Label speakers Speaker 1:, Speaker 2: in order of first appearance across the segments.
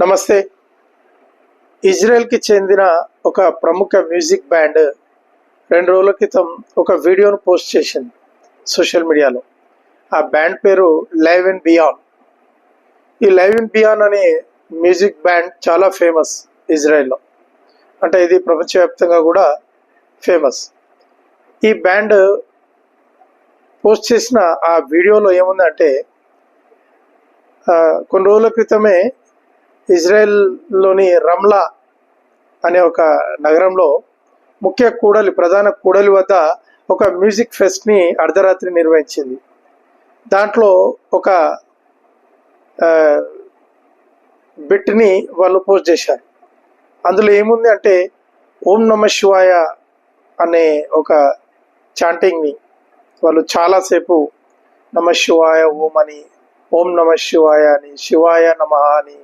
Speaker 1: నమస్తే. ఇజ్రాయెల్కి చెందిన ఒక ప్రముఖ మ్యూజిక్ బ్యాండ్ రెండు రోజుల క్రితం ఒక వీడియోను పోస్ట్ చేసింది సోషల్ మీడియాలో. ఆ బ్యాండ్ పేరు లైవ్ అండ్ బియాన్. ఈ లైవ్ అండ్ బియాన్ అనే మ్యూజిక్ బ్యాండ్ చాలా ఫేమస్ ఇజ్రాయెల్లో. అంటే ఇది ప్రపంచవ్యాప్తంగా కూడా ఫేమస్. ఈ బ్యాండ్ పోస్ట్ చేసిన ఆ వీడియోలో ఏముందంటే కొన్ని రోజుల క్రితమే ఇజ్రాయెల్లోని రమ్లా అనే ఒక నగరంలో ముఖ్య కూడలి ప్రధాన కూడలి వద్ద ఒక మ్యూజిక్ ఫెస్ట్ని అర్ధరాత్రి నిర్వహించింది. దాంట్లో ఒక బిట్ని వాళ్ళు పోస్ట్ చేశారు. అందులో ఏముంది అంటే ఓం నమ శివాయ అనే ఒక చాంటింగ్ని వాళ్ళు చాలాసేపు నమ శివాయ ఓం అని ఓం నమ శివాయ అని శివాయ నమ అని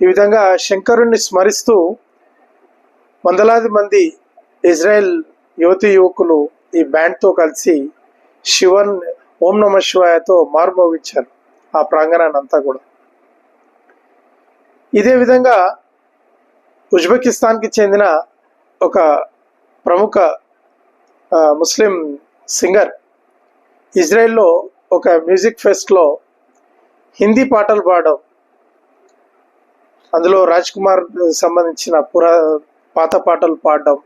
Speaker 1: ఈ విధంగా శంకరుణ్ణి స్మరిస్తూ వందలాది మంది ఇజ్రాయెల్ యువతి యువకులు ఈ బ్యాండ్తో కలిసి శివన్ ఓం నమ శివాయతో మార్మోగించారు ఆ ప్రాంగణాన్ని అంతా కూడా. ఇదే విధంగా ఉజ్బెకిస్తాన్కి చెందిన ఒక ప్రముఖ ముస్లిం సింగర్ ఇజ్రాయెల్లో ఒక మ్యూజిక్ ఫెస్ట్లో హిందీ పాటలు పాడడం అందులో రాజ్ కుమార్ సంబంధించిన పురా పాత పాటలు పాడడం.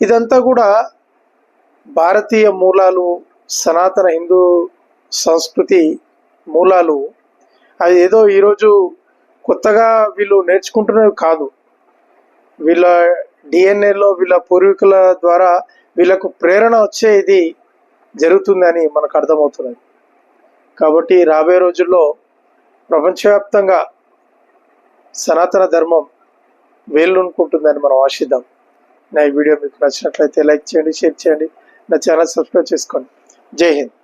Speaker 1: ఇదంతా కూడా భారతీయ మూలాలు సనాతన హిందూ సంస్కృతి మూలాలు. అది ఏదో ఈరోజు కొత్తగా వీళ్ళు నేర్చుకుంటున్నవి కాదు. వీళ్ళ డిఎన్ఏలో వీళ్ళ పూర్వీకుల ద్వారా వీళ్ళకు ప్రేరణ వచ్చే ఇది జరుగుతుందని మనకు అర్థమవుతున్నది. కాబట్టి రాబోయే రోజుల్లో ప్రపంచవ్యాప్తంగా సనాతన ధర్మం వేళ్ళునుకుంటుందని మనం ఆశిద్దాం. నా ఈ వీడియో మీకు నచ్చినట్లయితే లైక్ చేయండి షేర్ చేయండి నా ఛానల్ సబ్స్క్రైబ్ చేసుకోండి. జై హింద్.